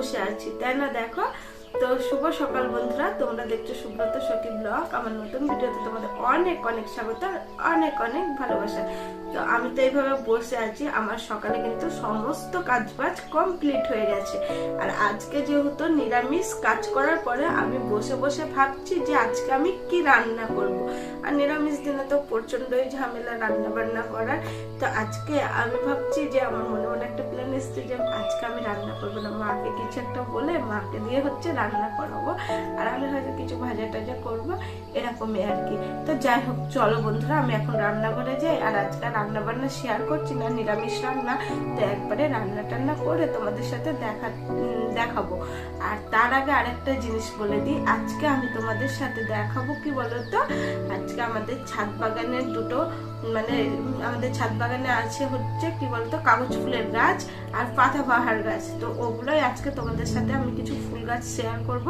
বসে আছি। তাই না দেখো? তো শুভ সকাল বন্ধুরা, তোমরা দেখছ সুব্রত সখী ব্লগ। আমার নতুন ভিডিওতে তোমাদের অনেক অনেক স্বাগত, অনেক অনেক ভালোবাসা। তো আমি তো এইভাবে বসে আছি, আমার সকালে কিন্তু সমস্ত কাজ বাজ কমপ্লিট হয়ে গেছে। আর আজকে যেহেতু নিরামিষ কাজ করার পরে আমি বসে বসে ভাবছি যে আজকে আমি কি রান্না করব। আর নিরামিষ দিনে তো প্রচন্ডই ঝামেলা রান্না বান্না করার। তো আজকে আমি ভাবছি যে আমার মনে মনে একটা প্ল্যান এসছে যে আজকে আমি রান্না করব না। মাকে কিছু একটা বলে মাকে দিয়ে হচ্ছে রান্না করাবো। আর আমি হয়তো কিছু ভাজা টাজা করব, এরকমই আর কি। তো যাই হোক, চলো বন্ধুরা, আমি এখন রান্নাঘরে যাই। আর আজকে রান্না বান্না শেয়ার করছি না, নিরামিষ রান্না, তো একবারে রান্না টান্না করে তোমাদের সাথে দেখা দেখাবো। আর তার আগে আরেকটা জিনিস বলে দিই, আজকে আমি তোমাদের সাথে দেখাবো কি বলতো? আজকে আমাদের ছাদ বাগানের দুটো মানে আমাদের ছাদ বাগানে আছে হচ্ছে কি বলতো? কাগজ ফুলের গাছ আর পাতা বাহার গাছ। তো ওগুলোই আজকে তোমাদের সাথে আমি কিছু ফুল গাছ শেয়ার করব।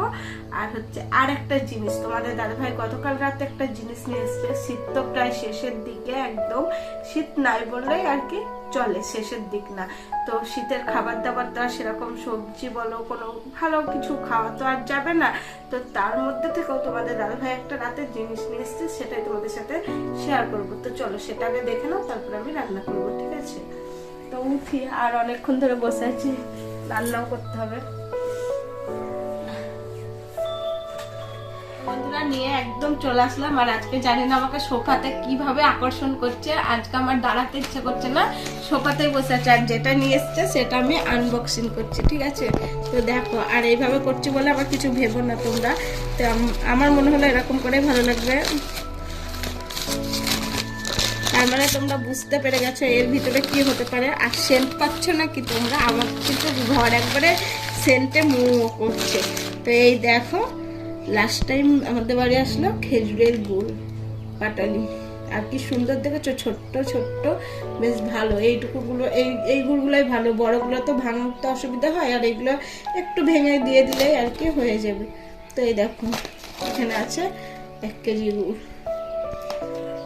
আর হচ্ছে আর একটা জিনিস, তোমাদের দাদাভাই গতকাল রাতে একটা জিনিস নিয়ে এসছে শীত তো প্রায় শেষের দিকে একদম। শীত নাই বললেই আর কি চলে, শেষের দিক না। তো শীতের খাবার দাবার তো আর সেরকম সবজি বলো, কোনো ভালো কিছু খাওয়া তো আর যাবে না। তো তার মধ্যে থেকেও তোমাদের দাদাভাই একটা রাতের জিনিস নিয়ে এসছে, সেটাই তোমাদের সাথে শেয়ার করব। তো চলো সেটা আগে দেখে নাও, তারপরে আমি রান্না করব, ঠিক আছে? তো উঠি আর অনেকক্ষণ ধরে বসে আছি। রান্নাও করতে হবে। বন্ধুরা, নিয়ে একদম চলে আসলাম আর আজকে জানি না আমাকে সোফাতে কীভাবে আকর্ষণ করছে। আজকে আমার দাঁড়াতে ইচ্ছে করছে না সোফাতে বসে আছে। আর যেটা নিয়ে এসছে সেটা আমি আনবক্সিং করছি, ঠিক আছে? তো দেখো, আর এইভাবে করছি বলে আবার কিছু ভেবো না তোমরা। তো আমার মনে হলো এরকম করে ভালো লাগবে। তার মানে তোমরা বুঝতে পেরে গেছো এর ভিতরে কি হতে পারে। আর সেন্ট পাচ্ছ না কি তোমরা? আমার কিন্তু ঘর একবারে সেন্টে মু করছে। তো এই দেখো লাস্ট টাইম আমাদের বাড়ি আসলো খেজুরের গুড়, পাটালি। আর কি সুন্দর দেখেছ? ছোট্ট ছোট্ট, বেশ ভালো। এইটুকুগুলো, এই এই গুড়গুলোই ভালো। বড়গুলো তো ভাঙতে অসুবিধা হয়, আর এইগুলো একটু ভেঙে দিয়ে দিলেই আর কি হয়ে যাবে। তো এই দেখো, এখানে আছে এক কেজি গুড়।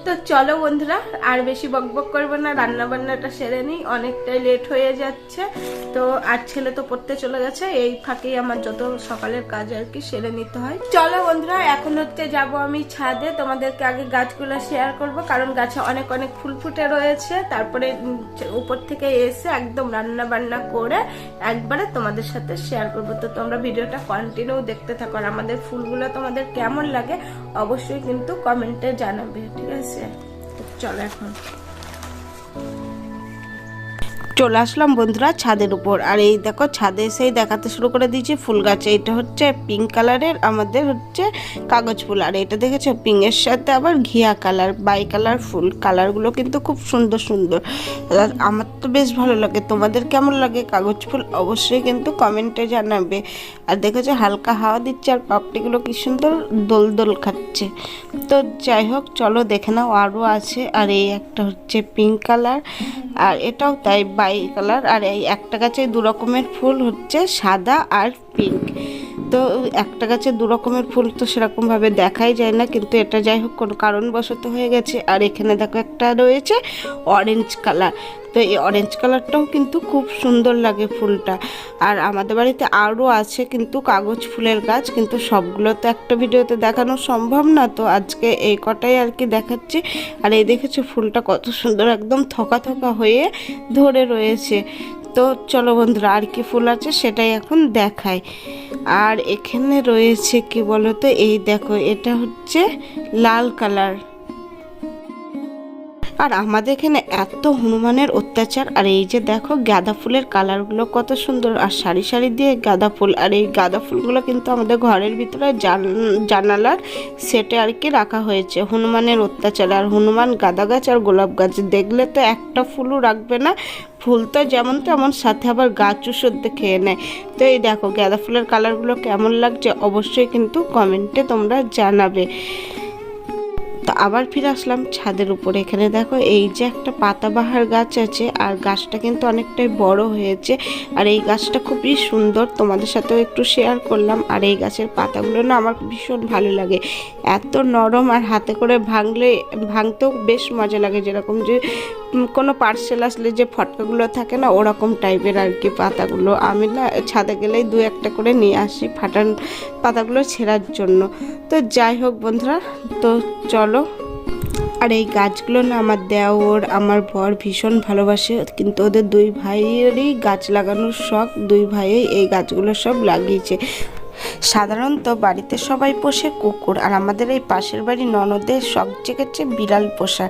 তো চলো বন্ধুরা, আর বেশি বকবক করব না রান্না বান্নাটা সেরে নিই, অনেকটাই লেট হয়ে যাচ্ছে। তো আর ছেলে তো পড়তে চলে গেছে, এই ফাঁকেই আমার যত সকালের কাজ আর কি সেরে নিতে হয়। চলো বন্ধুরা, এখন হচ্ছে যাব আমি ছাদে, তোমাদেরকে আগে গাছগুলো শেয়ার করব, কারণ গাছে অনেক অনেক ফুল ফুটে রয়েছে। তারপরে উপর থেকে এসে একদম রান্না বান্না করে একবারে তোমাদের সাথে শেয়ার করব। তো তোমরা ভিডিওটা কন্টিনিউ দেখতে থাকো, আর আমাদের ফুলগুলো তোমাদের কেমন লাগে অবশ্যই কিন্তু কমেন্টে জানাবে, ঠিক আছে? তো চলো এখন চলে আসলাম বন্ধুরা ছাদের উপর। আর এই দেখো, ছাদে এসেই দেখাতে শুরু করে দিয়েছি ফুল গাছ। এটা হচ্ছে পিঙ্ক কালারের আমাদের হচ্ছে কাগজ ফুল। আর এটা দেখেছ পিঙ্কের সাথে আবার ঘিয়া কালার বাই কালার ফুল কালারগুলো কিন্তু খুব সুন্দর সুন্দর। আর আমার তো বেশ ভালো লাগে। তোমাদের কেমন লাগে কাগজ ফুল? অবশ্যই কিন্তু কমেন্টে জানাবে। আর দেখেছ হালকা হাওয়া দিচ্ছে আর পাপড়িগুলো কি সুন্দর দোল দোল খাচ্ছে। তো যাই হোক, চলো দেখে নাও আরও আছে। আর এই একটা হচ্ছে পিঙ্ক কালার আর এটাও তাই বাই কালার আর এই একটা গাছে দু রকমের ফুল হচ্ছে সাদা আর পিঙ্ক তো একটা গাছে দু রকমের ফুল তো সেরকমভাবে দেখাই যায় না, কিন্তু এটা যাই হোক কোনো কারণবশত হয়ে গেছে। আর এখানে দেখো একটা রয়েছে অরেঞ্জ কালার তো এই অরেঞ্জ কালারটাও কিন্তু খুব সুন্দর লাগে ফুলটা। আর আমাদের বাড়িতে আরও আছে কিন্তু কাগজ ফুলের গাছ, কিন্তু সবগুলো তো একটা ভিডিওতে দেখানো সম্ভব না। তো আজকে এই কটাই আর কি দেখাচ্ছি। আর এই দেখেছ ফুলটা কত সুন্দর একদম থকা থকা হয়ে ধরে রয়েছে। তো চলো বন্ধুরা, আর কি ফুল আছে সেটাই এখন দেখাই। আর এখানে রয়েছে কি বলতো, এই দেখো, এটা হচ্ছে লাল কালার। আর আমাদের এখানে এত হনুমানের অত্যাচার, আর এই যে দেখো গাঁদা ফুলের কালারগুলো কত সুন্দর, আর সারি সারি দিয়ে গাঁদা ফুল, আর এই গাঁদা ফুলগুলো কিন্তু আমাদের ঘরের ভিতরে জান- জানালার সেটে আর কি রাখা হয়েছে। হনুমানের অত্যাচার, আর হনুমান গাঁদা গাছ আর গোলাপ গাছ, দেখলে তো একটা ফুলও রাখবে না, ফুল তো যেমন তেমন সাথে আবার গাছও সদ্য খেয়ে নেয়। তো এই দেখো গাঁদা ফুলের কালারগুলো কেমন লাগছে অবশ্যই কিন্তু কমেন্টে তোমরা জানাবে। তো আবার ফিরে আসলাম ছাদের উপরে। এখানে দেখো এই যে একটা পাতাবাহার গাছ আছে আর গাছটা কিন্তু অনেকটাই বড় হয়েছে আর এই গাছটা খুবই সুন্দর। তোমাদের সাথেও একটু শেয়ার করলাম আর এই গাছের পাতাগুলো না আমার ভীষণ ভালো লাগে। এত নরম আর হাতে করে ভাঙলে, ভাঙতেও বেশ মজা লাগে যেরকম যে কোনো পার্সেল আসলে যে ফটকাগুলো থাকে না ওরকম টাইপের আর কি পাতাগুলো। আমি না ছাদে গেলেই দু একটা করে নিয়ে আসি ফাটান পাতাগুলো ছেঁড়ার জন্য। তো যাই হোক বন্ধুরা, তো চলো আর এই গাছগুলো না আমার দেওর, আমার বর ভীষণ ভালোবাসে, কিন্তু ওদের দুই ভাইয়েরই গাছ লাগানোর শখ, দুই ভাইই এই গাছগুলো সব লাগিয়েছে। সাধারণত বাড়িতে সবাই পোষে কুকুর, আর আমাদের এই পাশের বাড়ি ননদের শখ জেগেছে বিড়াল পোষার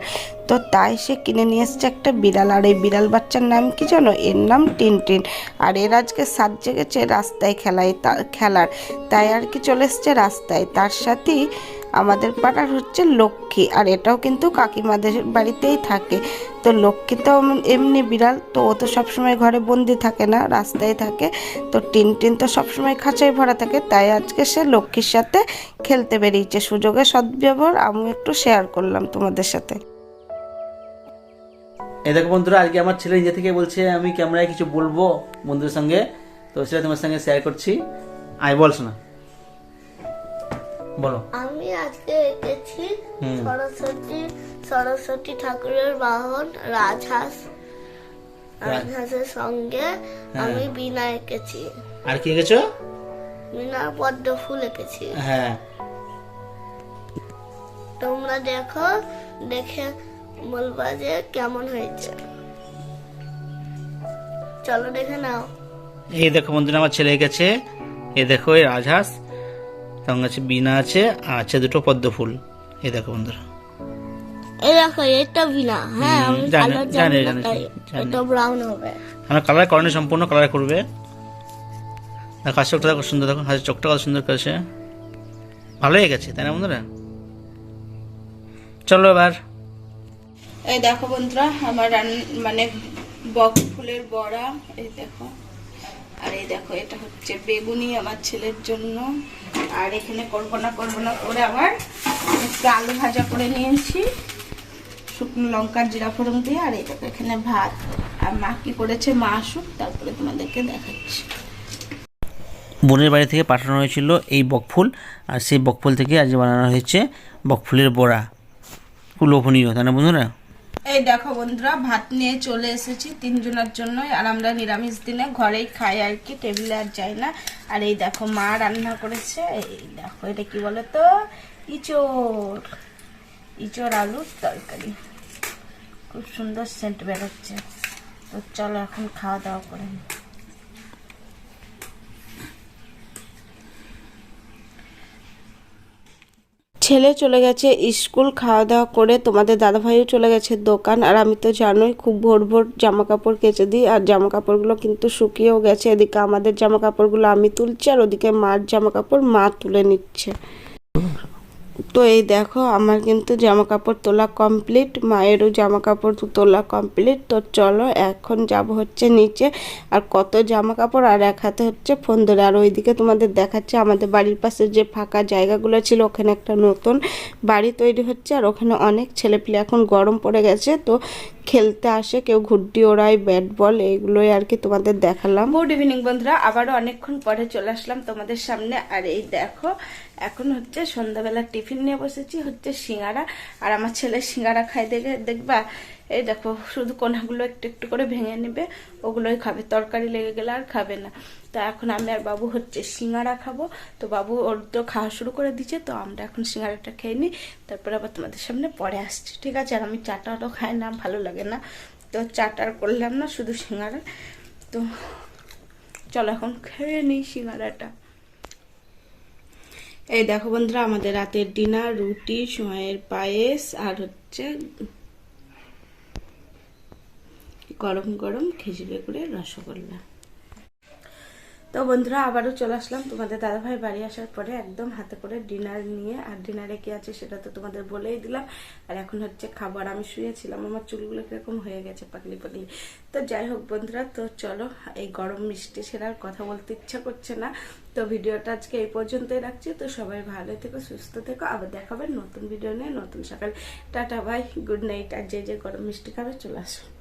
তো তাই সে কিনে নিয়ে এসছে একটা বিড়াল, আর এই বিড়াল বাচ্চার নাম কি জানো? এর নাম টিনটিন। আর এর আজকে সাত জেগেছে রাস্তায় খেলায় খেলার। তাই আর কি চলে এসছে রাস্তায়। তার সাথেই আমাদের পাড়ার হচ্ছে লক্ষ্মী, আর এটাও কিন্তু কাকিমাদের বাড়িতেই থাকে। তো লক্ষ্মী তো এমনি বিড়াল, তো ও তো সবসময় ঘরে বন্দি থাকে না, রাস্তায় থাকে। তো টিন টিন তো সবসময় খাঁচায় ভরা থাকে, তাই আজকে সে লক্ষ্মীর সাথে খেলতে বেরিয়েছে। সুযোগে সদ্ব্যবহার আমি একটু শেয়ার করলাম তোমাদের সাথে। এই দেখো বন্ধুরা, আজকে আমার ছেলে নিজে থেকে বলছে, আমি ক্যামেরায় কিছু বলব বন্ধুদের সঙ্গে। তো সেটা তোমার সঙ্গে শেয়ার করছি। আই বল শোনা বলো। আমি আজকে এঁকেছি সরস্বতী সরস্বতী ঠাকুরের বাহন রাজহাঁস। রাজহাঁসের সঙ্গে আমি বিনা এঁকেছি। আর কি গেছো বিনার পদ্ম ফুল এঁকেছি। হ্যাঁ। তোমরা দেখো দেখে বলবা যে কেমন হয়েছে। চলো দেখে নাও। এই দেখো বন্ধুরা আমার ছেলে গেছে এ দেখো এই রাজহাঁস। সঙ্গে আছে বিনা আছে আর আছে দুটো পদ্ম ফুল। এই দেখো বন্ধুরা। এই দেখো এটা বিনা হ্যাঁ হুম, আমি জানি, কালার জানি, জানি না জানি, তাই জানি। এটা ব্রাউন হবে। আমার কালার করেনি সম্পূর্ণ কালার করবে। দেখো হাসি চোখটা দেখো সুন্দর দেখো হাসি চোখটা কত সুন্দর করেছে। ভালো হয়ে গেছে তাই না বন্ধুরা? চলো এবার। এই দেখো বন্ধুরা আমার মানে বক ফুলের বড়া এই দেখো। আর এই দেখো, এটা হচ্ছে বেগুনি আমার ছেলের জন্য। আর এখানে করব না করব না করে আবার একটু আলু ভাজা করে নিয়েছি। শুকনো লঙ্কা, জিরা ফোড়ন দিয়ে, আর এই দেখো এখানে ভাত। আর মা কি করেছে? মা আসুক, তারপরে তোমাদেরকে দেখাচ্ছি। বোনের বাড়ি থেকে পাঠানো হয়েছিল এই বকফুল, আর সেই বকফুল থেকে আজ বানানো হয়েছে বকফুলের বড়া। খুব লোভনীয়, তাই না বন্ধুরা? এই দেখো বন্ধুরা, ভাত নিয়ে চলে এসেছি তিনজনের জন্য আর আমরা নিরামিষ দিনে ঘরেই খাই আর কি, টেবিলে আর যাই না। আর এই দেখো মা রান্না করেছে, এই দেখো, এটা কি বলো তো ইচোর ইচোর আলুর তরকারি। খুব সুন্দর সেন্ট বেরোচ্ছে। তো চলো এখন খাওয়া দাওয়া করে নিই। ছেলে চলে গেছে, স্কুল খাওয়া দাওয়া করে তোমাদের দাদাভাইও চলে গেছে দোকান। আর আমি তো জানোই খুব ভোর ভোর জামা কাপড় কেচে দিই, আর জামা কাপড়গুলো কিন্তু শুকিয়েও গেছে। এদিকে আমাদের জামা কাপড়গুলো আমি তুলছি, আর ওদিকে মার জামা কাপড় মা তুলে নিচ্ছে। তো এই দেখো, আমার কিন্তু জামা কাপড় তোলা কমপ্লিট মায়েরও জামা কাপড় তোলা কমপ্লিট তো চলো এখন যাব হচ্ছে নিচে। আর কত জামা কাপড় আর এক হাতে হচ্ছে ফোন ধরে। আর ওইদিকে তোমাদের দেখাচ্ছে, আমাদের বাড়ির পাশে যে ফাঁকা জায়গাগুলো ছিল, ওখানে একটা নতুন বাড়ি তৈরি হচ্ছে। আর ওখানে অনেক ছেলেপিলে এখন গরম পড়ে গেছে, তো খেলতে আসে, কেউ ঘুড্ডি ওড়ায় ব্যাট বল এগুলোই আর কি তোমাদের দেখালাম। গুড ইভিনিং বন্ধুরা, আবারও অনেকক্ষণ পরে চলে আসলাম তোমাদের সামনে। আর এই দেখো, এখন হচ্ছে সন্ধ্যাবেলা টিফিন নিয়ে বসেছি, হচ্ছে সিঙ্গারা। আর আমার ছেলে সিঙ্গারা খাই দেখে, দেখবা? এই দেখো, শুধু কোনাগুলো একটু একটু করে ভেঙে নেবে, ওগুলোই খাবে। তরকারি লেগে গেলে আর খাবে না। তো এখন আমি আর বাবু হচ্ছে সিঙ্গারা খাব। তো বাবু ওর তো খাওয়া শুরু করে দিচ্ছে তো আমরা এখন সিঙ্গারাটা খেয়ে নিই। তারপরে আবার তোমাদের সামনে পরে আসছি, ঠিক আছে? আর আমি চাটাও খাই না, ভালো লাগে না। তো চাটার করলাম না, শুধু সিঙ্গারা তো চলো এখন খেয়ে নিই সিঙ্গারাটা এই দেখো বন্ধুরা, আমাদের রাতের ডিনার, রুটি, সময়ের পায়েস, আর হচ্ছে গরম গরম খিচুড়ি করে রসগোল্লা। তো বন্ধুরা, আবারও চলে আসলাম তোমাদের দাদাভাই বাড়ি আসার পরে একদম হাতে করে ডিনার নিয়ে। আর ডিনারে কি আছে সেটা তো তোমাদের বলেই দিলাম। আর এখন হচ্ছে খাবার আমি শুয়েছিলাম। আমার চুলগুলো কীরকম হয়ে গেছে পাগলি পাগলি। তো যাই হোক বন্ধুরা, তো চলো, এই গরম মিষ্টি সেরার কথা বলতে ইচ্ছা করছে না। তো ভিডিওটা আজকে এই পর্যন্তই রাখছি। তো সবাই ভালো থেকো, সুস্থ থেকো। আবার দেখাবে নতুন ভিডিও নিয়ে, নতুন সকাল। Tata, bye, good night. আর যে যে গরম মিষ্টি খাবে চলে আসো।